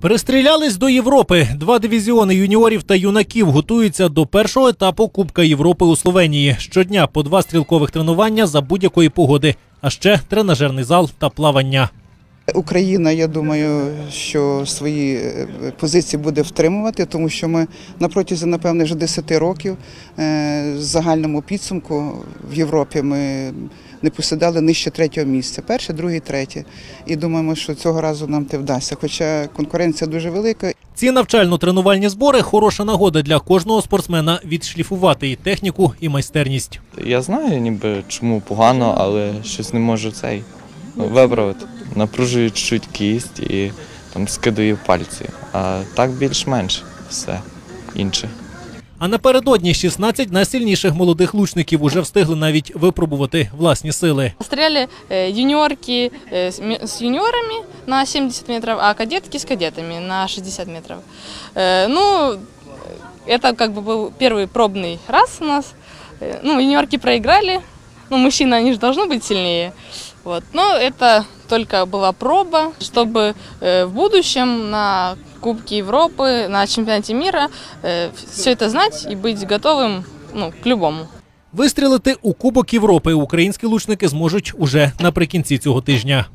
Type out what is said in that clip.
Перестрілялись до Європи. Два дивізіони юніорів та юнаків готуються до першого етапу Кубка Європи у Словенії. Щодня по два стрілкових тренування за будь-якої погоди, а ще тренажерний зал та плавання. Україна, я думаю, що свої е, позиції буде втримувати, тому що ми на протязі, напевне, вже 10 років е, в загальному підсумку в Європі ми не посідали нижче третього місця. Перше, друге, третє. І думаємо, що цього разу нам те вдасться. Хоча конкуренція дуже велика. Ці навчально-тренувальні збори хороша нагода для кожного спортсмена відшліфувати і техніку, і майстерність. Я знаю, ніби чому погано, але щось не можу цей виправити Напружую чуть кість і там скидаю пальці. А так більш-менш все інше. А напередодні 16 найсильніших молодих лучників уже встигли навіть випробувати власні сили. Стреляли э, юниорки э, с ме- с юниорами на 70 метров, а кадетки с кадетами на 60 метров. Э, Ну, это как бы был первый пробный раз у нас. Э, Ну, юниорки проиграли. Ну, мужчины, они же должны быть сильнее. Вот. Но это только была проба, чтобы э, в будущем на Кубке Европы, на чемпионате мира все это знать и быть готовым ну, к любому. Вистрілити у Кубок Європи українські лучники зможуть уже наприкінці цього тижня.